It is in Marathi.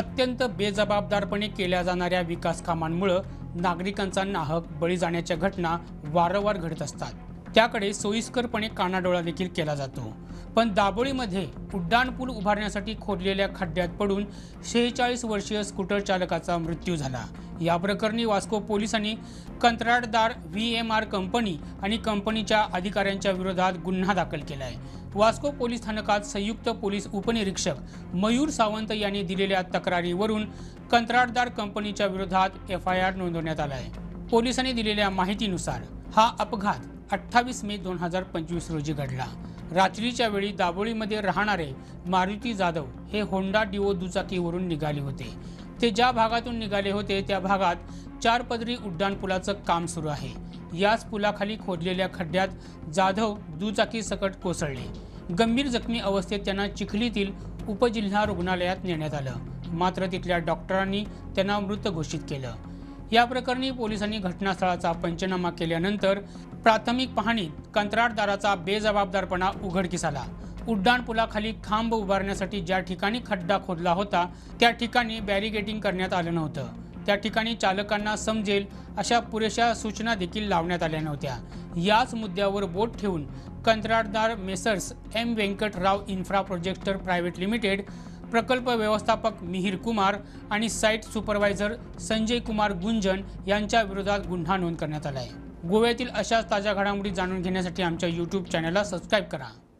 अत्यंत बेजबाबदारपणे केल्या जाणाऱ्या विकास कामांमुळं नागरिकांचा नाहक बळी जाण्याच्या घटना वारंवार घडत असतात. त्याकडे सोयीस्करपणे कानाडोळा देखील केला जातो. पण दाबोळीमध्ये उड्डाणपूल उभारण्यासाठी खोदलेल्या खड्ड्यात पडून शेहेचाळीस वर्षीय स्कूटर चालकाचा मृत्यू झाला. या प्रकरणी वास्को पोलिसांनी कंत्राटदार व्ही एम आर कंपनी आणि कंपनीच्या अधिकाऱ्यांच्या विरोधात गुन्हा दाखल केला आहे वास्को पोलीस स्थानकात संयुक्त पोलीस उपनिरीक्षक मयूर सावंत यांनी दिलेल्या तक्रारीवरून कंत्राटदार कंपनीच्या विरोधात एफ आय आर नोंदवण्यात आला आहे पोलिसांनी दिलेल्या माहितीनुसार हा अपघात अठ्ठावीस मे दोन हजार पंचवीस रोजी घडला. रात्रीच्या वेळी दाबोळीमध्ये राहणारे मारुती जाधव हे होंडा डिओ दुचाकीवरून निघाले होते. ते ज्या भागातून निघाले होते त्या भागात चार पदरी उड्डाणपुलाचं काम सुरू आहे. याच पुलाखाली खोदलेल्या खड्ड्यात जाधव दुचाकी सकट कोसळले. गंभीर जखमी अवस्थेत त्यांना चिखलीतील उपजिल्हा रुग्णालयात नेण्यात आलं. मात्र तिथल्या डॉक्टरांनी त्यांना मृत घोषित केलं. या प्रकरणी पोलिसांनी घटनास्थळाचा पंचनामा केल्यानंतर प्राथमिक पाहणीत कंत्राटदाराचा बेजबाबदारपणा उघडकीस आला. उड्डाणपुलाखाली खांब उभारण्यासाठी ज्या ठिकाणी खड्डा खोदला होता त्या ठिकाणी बॅरिगेटिंग करण्यात आलं नव्हतं. त्या ठिकाणी चालकांना समजेल अशा पुरेशा सूचना देखील लावण्यात आल्या नव्हत्या. याच मुद्द्यावर बोट ठेवून कंत्राटदार messrs M Venkatrao infra projector private limited प्रकल्प व्यवस्थापक मिहिर कुमार आणि साईट सुपरवायझर संजय कुमार गुंजन यांच्या विरोधात गुन्हा नोंद करण्यात आला आहे गोव्यातील अशाच ताज्या घडामोडी जाणून घेण्यासाठी आमच्या यूट्यूब चॅनलला सबस्क्राईब करा.